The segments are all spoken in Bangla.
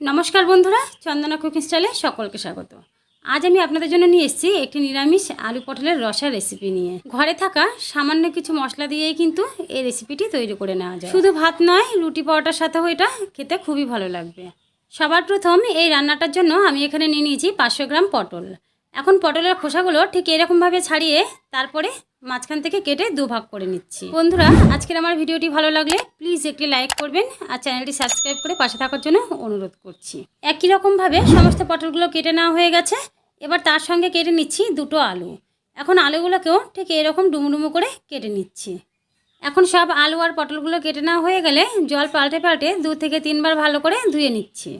নমস্কার বন্ধুরা, চন্দনা কুকিং স্টাইলে সকলকে স্বাগত। আজ আমি আপনাদের জন্য নিয়ে এসেছি একটি নিরামিষ আলু পটলের রসা রেসিপি নিয়ে। ঘরে থাকা সামান্য কিছু মশলা দিয়েই কিন্তু এই রেসিপিটি তৈরি করে নেওয়া যায়। শুধু ভাত নয়, রুটি পরোটার সাথেও এটা খেতে খুবই ভালো লাগবে। সবার প্রথম এই রান্নাটার জন্য আমি এখানে নিয়ে নিয়েছি পাঁচশো গ্রাম পটল। এখন পটলের খোসাগুলো ঠিক এরকমভাবে ছাড়িয়ে তারপরে মাঝখান থেকে কেটে দুভাগ করে নিচ্ছি। বন্ধুরা, আজকের আমার ভিডিওটি ভালো লাগলে প্লিজ একটি লাইক করবেন আর চ্যানেলটি সাবস্ক্রাইব করে পাশে থাকার জন্য অনুরোধ করছি। একই রকমভাবে সমস্ত পটলগুলো কেটে নেওয়া হয়ে গেছে। এবার তার সঙ্গে কেটে নিচ্ছি দুটো আলু। এখন আলুগুলোকেও ঠিক এরকম ডুমুডুমু করে কেটে নিচ্ছি। এখন সব আলু আর পটলগুলো কেটে নেওয়া হয়ে গেলে জল পাল্টে পাল্টে দু থেকে তিনবার ভালো করে ধুয়ে নিচ্ছি।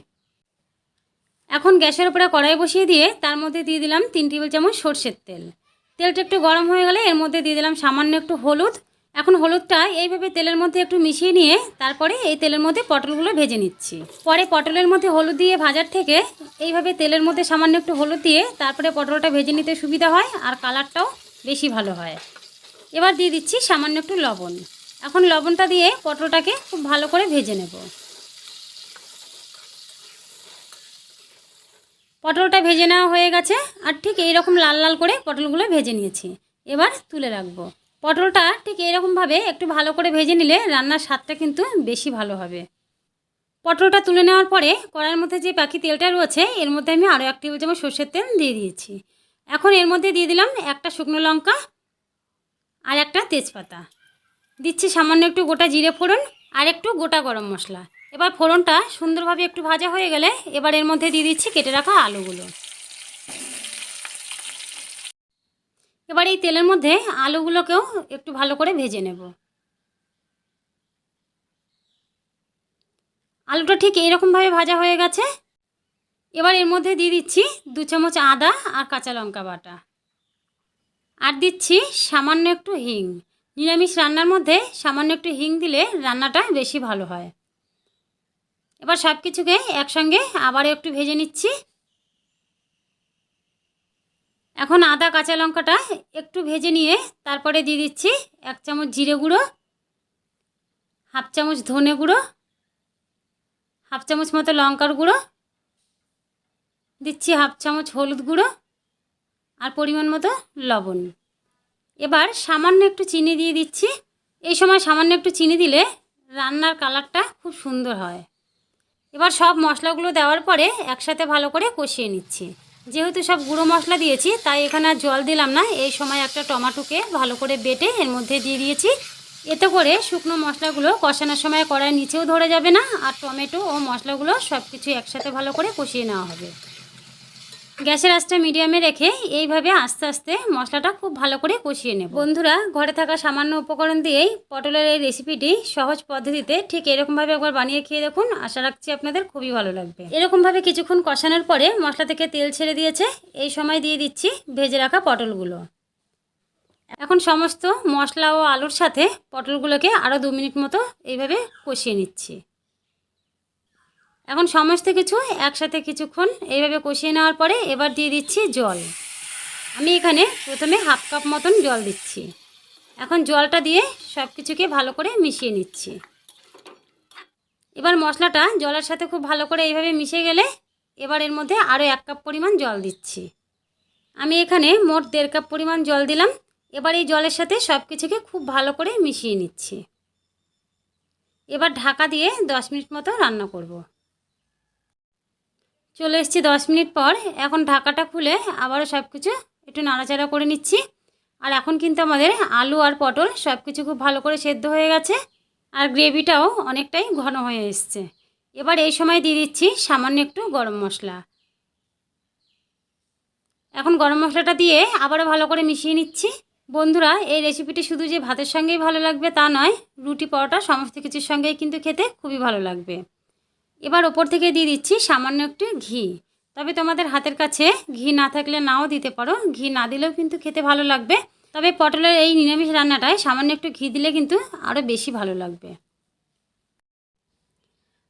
এখন গ্যাসের উপরে কড়াই বসিয়ে দিয়ে তার মধ্যে দিয়ে দিলাম তিন টেবিল চামচ সর্ষের তেল। তেলটা একটু গরম হয়ে গেলে এর মধ্যে দিয়ে দিলাম সামান্য একটু হলুদ। এখন হলুদটা এইভাবে তেলের মধ্যে একটু মিশিয়ে নিয়ে তারপরে এই তেলের মধ্যে পটলগুলো ভেজে নিচ্ছি। পরে পটলের মধ্যে হলুদ দিয়ে ভাজার থেকে এইভাবে তেলের মধ্যে সামান্য একটু হলুদ দিয়ে তারপরে পটলটা ভেজে নিতে সুবিধা হয় আর কালারটাও বেশি ভালো হয়। এবার দিয়ে দিচ্ছি সামান্য একটু লবণ। এখন লবণটা দিয়ে পটলটাকে খুব ভালো করে ভেজে নেব। পটলটা ভেজে নেওয়া হয়ে গেছে, আর ঠিক এইরকম লাল লাল করে পটলগুলো ভেজে নিয়েছি। এবার তুলে রাখব। পটলটা ঠিক এরকমভাবে একটু ভালো করে ভেজে নিলে রান্নার স্বাদটা কিন্তু বেশি ভালো হবে। পটলটা তুলে নেওয়ার পরে কড়াইয়ের মধ্যে যে পাখি তেলটা রয়েছে, এর মধ্যে আমি আরও এক টেবিল চামচ সর্ষের তেল দিয়ে দিয়েছি। এখন এর মধ্যে দিয়ে দিলাম একটা শুকনো লঙ্কা আর একটা তেজপাতা। দিচ্ছি সামান্য একটু গোটা জিরে ফোড়ন আর একটু গোটা গরম মশলা। এবার ফোড়নটা সুন্দরভাবে একটু ভাজা হয়ে গেলে এবার এর মধ্যে দিয়ে দিচ্ছি কেটে রাখা আলুগুলো। এবার এই তেলের মধ্যে আলুগুলোকেও একটু ভালো করে ভেজে নেব। আলুটা ঠিক এইরকমভাবে ভাজা হয়ে গেছে। এবার এর মধ্যে দিয়ে দিচ্ছি দু চামচ আদা আর কাঁচা লঙ্কা বাটা। আর দিচ্ছি সামান্য একটু হিং। নিরামিষ রান্নার মধ্যে সামান্য একটু হিং দিলে রান্নাটা বেশি ভালো হয়। এবার সব কিছুকে একসঙ্গে আবার একটু ভেজে নিচ্ছি। এখন আদা, কাঁচা লঙ্কাটা একটু ভেজে নিয়ে তারপরে দিয়ে দিচ্ছি এক চামচ জিরে গুঁড়ো, হাফ চামচ ধনে গুঁড়ো, হাফ চামচ মতো লঙ্কার গুঁড়ো, দিচ্ছি হাফ চামচ হলুদ গুঁড়ো আর পরিমাণ মতো লবণ। এবার সামান্য একটু চিনি দিয়ে দিচ্ছি। এই সময় সামান্য একটু চিনি দিলে রান্নার কালারটা খুব সুন্দর হয়। এবার সব মশলাগুলো দেওয়ার পরে একসাথে ভালো করে কষিয়ে নিচ্ছি। যেহেতু সব গুঁড়ো মশলা দিয়েছি, তাই এখানে আর জল দিলাম না। এই সময় একটা টমাটোকে ভালো করে বেটে এর মধ্যে দিয়ে দিয়েছি। এতে করে শুকনো মশলাগুলো কষানোর সময় কড়াই নিচেও ধরে যাবে না, আর টমেটো ও মশলাগুলো সব কিছু একসাথে ভালো করে কষিয়ে নেওয়া হবে। গ্যাসের আঁচটা মিডিয়ামে রেখে এইভাবে আস্তে আস্তে মশলাটা খুব ভালো করে কষিয়ে নেব। বন্ধুরা, ঘরে থাকা সামান্য উপকরণ দিয়েই পটলের এই রেসিপিটি সহজ পদ্ধতিতে ঠিক এরকমভাবে একবার বানিয়ে খেয়ে দেখুন। আশা রাখছি আপনাদের খুবই ভালো লাগবে। এরকমভাবে কিছুক্ষণ কষানোর পরে মশলা থেকে তেল ছেড়ে দিয়েছে। এই সময় দিয়ে দিচ্ছি ভেজে রাখা পটলগুলো। এখন সমস্ত মশলা ও আলুর সাথে পটলগুলোকে আরও দু মিনিট মতো এইভাবে কষিয়ে নিচ্ছি। এখন সমস্ত কিছু একসাথে কিছুক্ষণ এইভাবে কষিয়ে নেওয়ার পরে এবার দিয়ে দিচ্ছি জল। আমি এখানে প্রথমে হাফ কাপ মতন জল দিচ্ছি। এখন জলটা দিয়ে সব কিছুকে ভালো করে মিশিয়ে নিচ্ছি। এবার মশলাটা জলের সাথে খুব ভালো করে এইভাবে মিশে গেলে এবার এর মধ্যে আরও এক কাপ পরিমাণ জল দিচ্ছি। আমি এখানে মোট দেড় কাপ পরিমাণ জল দিলাম। এবার এই জলের সাথে সব কিছুকে খুব ভালো করে মিশিয়ে নিচ্ছি। এবার ঢাকা দিয়ে দশ মিনিট মতো রান্না করব। চলে এসেছি দশ মিনিট পর। এখন ঢাকাটা খুলে আবারও সব কিছু একটু নাড়াচাড়া করে নিচ্ছি। আর এখন কিন্তু আমাদের আলু আর পটল সব কিছু খুব ভালো করে সেদ্ধ হয়ে গেছে। আর গ্রেভিটাও অনেকটাই ঘন হয়ে এসছে। এবার এই সময় দিয়ে দিচ্ছি সামান্য একটু গরম মশলা। এখন গরম মশলাটা দিয়ে আবারও ভালো করে মিশিয়ে নিচ্ছি। বন্ধুরা, এই রেসিপিটি শুধু যে ভাতের সঙ্গেই ভালো লাগবে তা নয়, রুটি, পরোটা, সমস্ত কিছুর সঙ্গেই কিন্তু খেতে খুবই ভালো লাগবে। এবার ওপর থেকে দিয়ে দিচ্ছি সামান্য একটু ঘি। তবে তোমাদের হাতের কাছে ঘি না থাকলে নাও দিতে পারো। ঘি না দিলেও কিন্তু খেতে ভালো লাগবে। তবে পটলের এই নিরামিষ রান্নাটায় সামান্য একটু ঘি দিলে কিন্তু আরও বেশি ভালো লাগবে।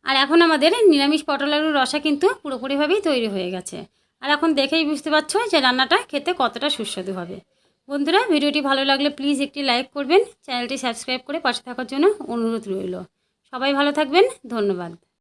আর এখন আমাদের নিরামিষ পটল আলুর রসা কিন্তু পুরোপুরিভাবেই তৈরি হয়ে গেছে। আর এখন দেখেই বুঝতে পারছ যে রান্নাটা খেতে কতটা সুস্বাদু হবে। বন্ধুরা, ভিডিওটি ভালো লাগলে প্লিজ একটি লাইক করবেন। চ্যানেলটি সাবস্ক্রাইব করে পাশে থাকার জন্য অনুরোধ রইল। সবাই ভালো থাকবেন। ধন্যবাদ।